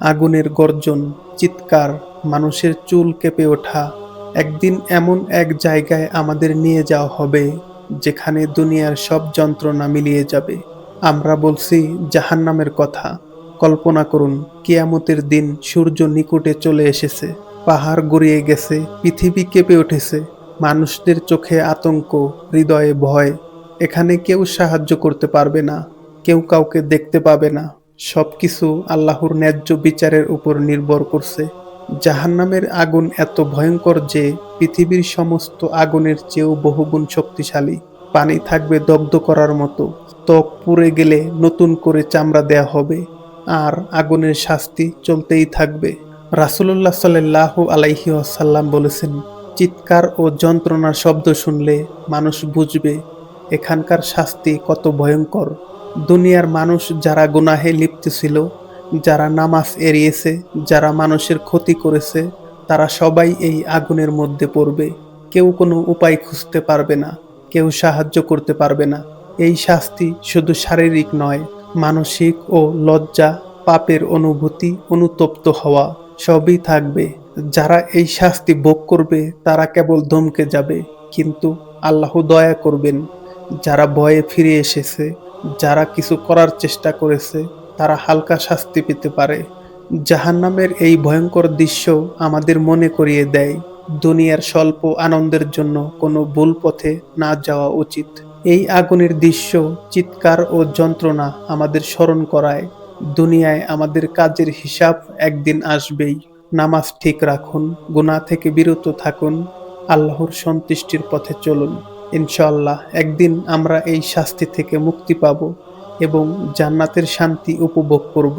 আগুনের গর্জন, চিৎকার, মানুষের চুল কেঁপে ওঠা, একদিন এমন এক জায়গায় আমাদের নিয়ে যাওয়া হবে, যেখানে দুনিয়ার সব যন্ত্রণা মিলিয়ে যাবে। আমরা বলছি, জাহান্নামের কথা। কল্পনা করুন, কিয়ামতের দিন সূর্য নিকটে চলে এসেছে। পাহাড় গড়িয়ে গেছে, পৃথিবী কেঁপে উঠেছে। মানুষদের চোখে আতঙ্ক, হৃদয়ে ভয়। এখানে কেউ সাহায্য করতে পারবে না, কেউ কাউকে দেখতে পাবে না। সবকিছু আল্লাহর ন্যায্য বিচারের উপর নির্ভর করছে। জাহান্নামের আগুন এত ভয়ঙ্কর যে পৃথিবীর সমস্ত আগুনের চেয়েও বহুগুণ শক্তিশালী। পানি থাকবে দগ্ধ করার মতো। ত্বক পুড়ে গেলে নতুন করে চামড়া দেয়া হবে। আর আগুনের শাস্তি চলতেই থাকবে। রাসুল্লাহ সাল্লাহ আলাইহি আসাল্লাম বলেছেন, চিৎকার ও যন্ত্রণার শব্দ শুনলে মানুষ বুঝবে, এখানকার শাস্তি কত ভয়ঙ্কর। দুনিয়ার মানুষ যারা গুনাহে লিপ্ত ছিল, যারা নামাজ এড়িয়েছে, যারা মানুষের ক্ষতি করেছে, তারা সবাই এই আগুনের মধ্যে পড়বে। কেউ কোনো উপায় খুঁজতে পারবে না, কেউ সাহায্য করতে পারবে না। এই শাস্তি শুধু শারীরিক নয়, মানসিক ও লজ্জা, পাপের অনুভূতি, অনুতপ্ত হওয়া, সবই থাকবে। যারা এই শাস্তি ভোগ করবে, তারা কেবল ধমকে যাবে, কিন্তু আল্লাহ দয়া করবেন। যারা ভয়ে ফিরে এসেছে যারা কিছু করার চেষ্টা করেছে, তারা হালকা শাস্তি পেতে পারে। জাহান্নামের এই ভয়ঙ্কর দৃশ্য আমাদের মনে করিয়ে দেয়, দুনিয়ার স্বল্প আনন্দের জন্য কোনো ভুল পথে না যাওয়া উচিত। এই আগুনের দৃশ্য, চিৎকার ও যন্ত্রণা আমাদের স্মরণ করায়। দুনিয়ায় আমাদের কাজের হিসাব একদিন আসবেই। নামাজ ঠিক রাখুন, গুনাহ থেকে বিরত থাকুন, আল্লাহর সন্তুষ্টির পথে চলুন। ইনশাআল্লাহ একদিন আমরা এই শাস্তি থেকে মুক্তি পাব এবং জান্নাতের শান্তি উপভোগ করব।